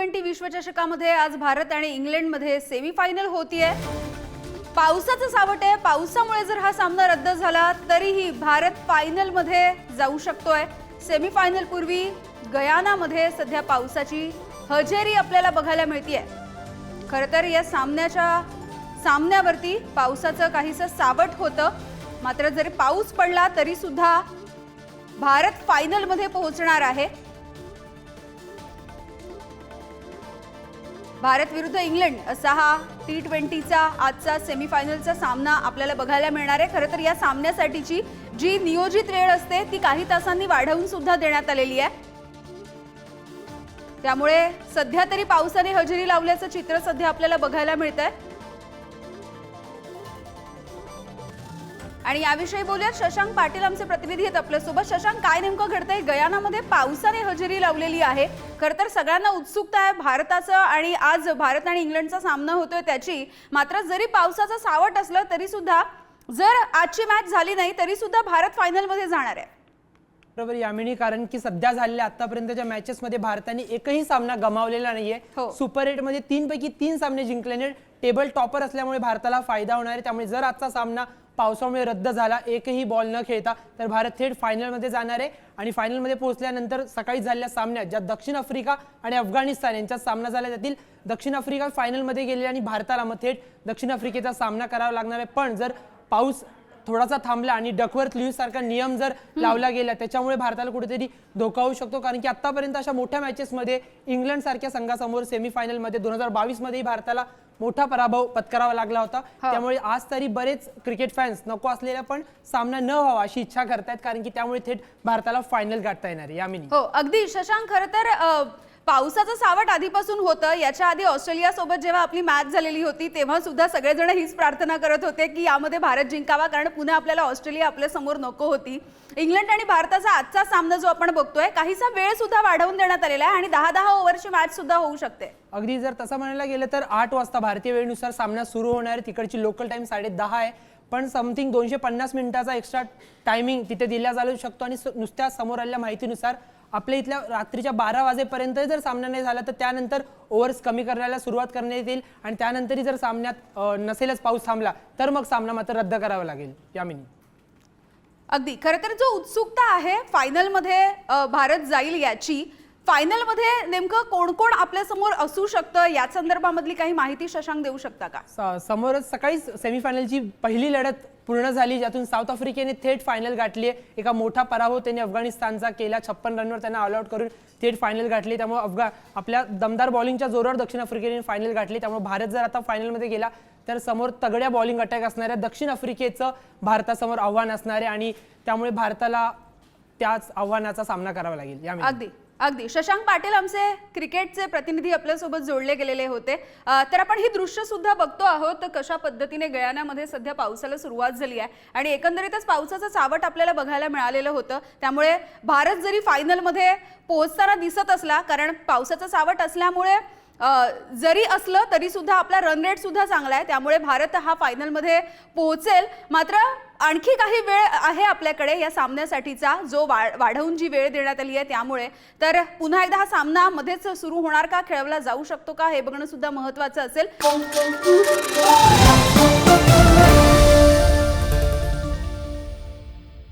Twenty विश्वचषकामध्ये आज भारत आणि इंग्लंडमध्ये सेमीफायनल होतीये. पावसाचं सावट आहे. पावसामुळे जर हा सामना रद्द झाला तरीही भारत फायनलमध्ये जाऊ शकतोय. सेमीफायनल पूर्वी गयानामध्ये सध्या पावसाची हजेरी आपल्याला बघायला मिळतीये. खरं तर या सामन्याच्या सामन्यावरती पावसाचं काहीसं सावट होतं. मात्र जरी पाऊस पडला तरी सुद्धा भारत फायनलमध्ये पोहोचणार आहे. भारत विरुद्ध इंग्लंड असा हा टी ट्वेंटीचा आजचा सेमीफायनलचा सामना आपल्याला बघायला मिळणार आहे. खरं तर या सामन्यासाठीची जी नियोजित वेळ असते ती काही तासांनी वाढवून सुद्धा देण्यात आलेली आहे. त्यामुळे सध्या तरी पावसाने हजेरी लावल्याचं चित्र सध्या आपल्याला बघायला मिळत आहे आणि याविषयी बोलूया शशांक पाटील आमचे प्रतिनिधी आहेत आपल्यासोबत. शशांक काय नेमकं घडतंय? गयानामध्ये पावसाने हजेरी लावलेली आहे. खरं तर सगळ्यांना उत्सुकता आहे. भारताचं आणि आज भारत आणि इंग्लंडचा सामना होतोय त्याची. मात्र जरी पावसाचं सावट असलं तरी सुद्धा जर आजची मॅच झाली नाही तरी सुद्धा भारत फायनलमध्ये जाणार आहे. बरोबर यामिनी कारण की सध्या झालेल्या आतापर्यंतच्या मॅचेसमध्ये भारताने एकही सामना गमावलेला नाहीये. हो. सुपर एटमध्ये तीन पैकी तीन सामने जिंकल्याने टेबल टॉपर असल्यामुळे भारताला फायदा होणार आहे. त्यामुळे जर आजचा सामना पावसामुळे रद्द झाला. एकही बॉल न खेळता तर भारत थेट फायनलमध्ये जाणार आहे. आणि फायनलमध्ये पोहोचल्यानंतर सकाळी झालेल्या सामन्यात ज्या दक्षिण आफ्रिका आणि अफगाणिस्तान यांच्यात सामना झाला त्यातील दक्षिण आफ्रिका फायनलमध्ये गेले आणि भारताला मग थेट दक्षिण आफ्रिकेचा सामना करावा लागणार आहे. पण जर पाऊस थोडासा थांबला आणि डकवर्थ लुईस सारखा नियम जर लावला गेला त्याच्यामुळे भारताला कुठेतरी धोका होऊ शकतो. कारण की आतापर्यंत अशा मोठ्या मॅचेसमध्ये इंग्लंड सारख्या संघासमोर सेमीफायनलमध्ये दोन हजार बावीस मध्येही भारताला मोठा पराभव पत्करावा लागला होता. त्यामुळे आज तरी बरेच क्रिकेट फॅन्स नको असलेल्या पण सामना न व्हावा अशी इच्छा करतायत कारण की त्यामुळे थेट भारताला फायनल गाठता येणार आहे. यामिनी हो अगदी. शशांक खरं तर पावसाचं सावट आधीपासून होतं. याच्या आधी ऑस्ट्रेलियासोबत जेव्हा आपली मॅच झालेली होती तेव्हा सुद्धा सगळेजण हीच प्रार्थना करत होते की यामध्ये भारत जिंकावा कारण पुन्हा आपल्याला ऑस्ट्रेलिया आपल्यासमोर नको होती. इंग्लंड आणि भारताचा आजचा सामना जो आपण बघतोय काहीसा वेळ सुद्धा वाढवून देण्यात आलेला आहे आणि दहा दहा ओव्हरची मॅच सुद्धा होऊ शकते. अगदी जर तसं म्हणायला गेलं तर आठ वाजता भारतीय वेळेनुसार सामना सुरू होणार आहे. तिकडची लोकल टाइम साडे दहा आहे. पण समथिंग दोनशे पन्नास मिनिटाचा एक्स्ट्रा टायमिंग तिथे दिला जाऊ शकतो आणि नुसत्या समोर आलेल्या माहितीनुसार आपल्या इथल्या रात्रीच्या बारा वाजेपर्यंत जर सामना नाही झाला तर त्यानंतर ओव्हर्स कमी करण्याला सुरुवात करण्यात येईल आणि त्यानंतरही जर सामन्यात नसेलच पाऊस थांबला तर मग सामना मात्र रद्द करावा लागेल. यामिनी अगदी. खरं तर जो उत्सुकता आहे फायनलमध्ये भारत जाईल याची फायनलमध्ये नेमकं कोण कोण आपल्यासमोर असू शकतं? या संदर्भामधली काही माहिती शशांक देऊ शकता का? समोरच सकाळीच सेमीफायनलची पहिली लढत पूर्ण झाली ज्यातून साऊथ आफ्रिकेने थेट फायनल गाठली आहे. एका मोठा पराभव त्यांनी अफगाणिस्तानचा केला छप्पन रनवर त्यांना ऑल आउट करून थेट फायनल गाठली. त्यामुळे अफगा आपल्या दमदार बॉलिंगच्या जोरावर दक्षिण आफ्रिकेने फायनल गाठली. त्यामुळे भारत जर आता फायनलमध्ये गेला तर समोर तगड्या बॉलिंग अटॅक असणाऱ्या दक्षिण आफ्रिकेचं भारतासमोर आव्हान असणार आहे. आणि त्यामुळे भारताला त्याच आव्हानाचा सामना करावा लागेल. या अगदी. अगदी. शशांक पाटील आमचे क्रिकेटचे प्रतिनिधी आपल्यासोबत जोडले गेलेले होते. तर आपण ही दृश्य सुद्धा बघतो आहोत कशा पद्धतीने गयानामध्ये सध्या पावसाला सुरुवात झाली आहे. आणि एकंदरीतच पावसाचं सावट आपल्याला बघायला मिळालेलं होतं. त्यामुळे भारत जरी फायनलमध्ये पोहोचताना दिसत असला कारण पावसाचं सावट असल्यामुळे जरी असलं तरी सुद्धा आपला रन रेट सुद्धा चांगला आहे. त्यामुळे भारत हा फायनलमध्ये पोहोचेल. मात्र आणखी काही वेळ आहे आपल्याकडे या सामन्यासाठीचा जो वा- वाढवून जी वेळ देण्यात आली आहे त्यामुळे. तर पुन्हा एकदा हा सामना मध्येच सुरू होणार का? खेळवला जाऊ शकतो का? हे बघणं सुद्धा महत्वाचं असेल.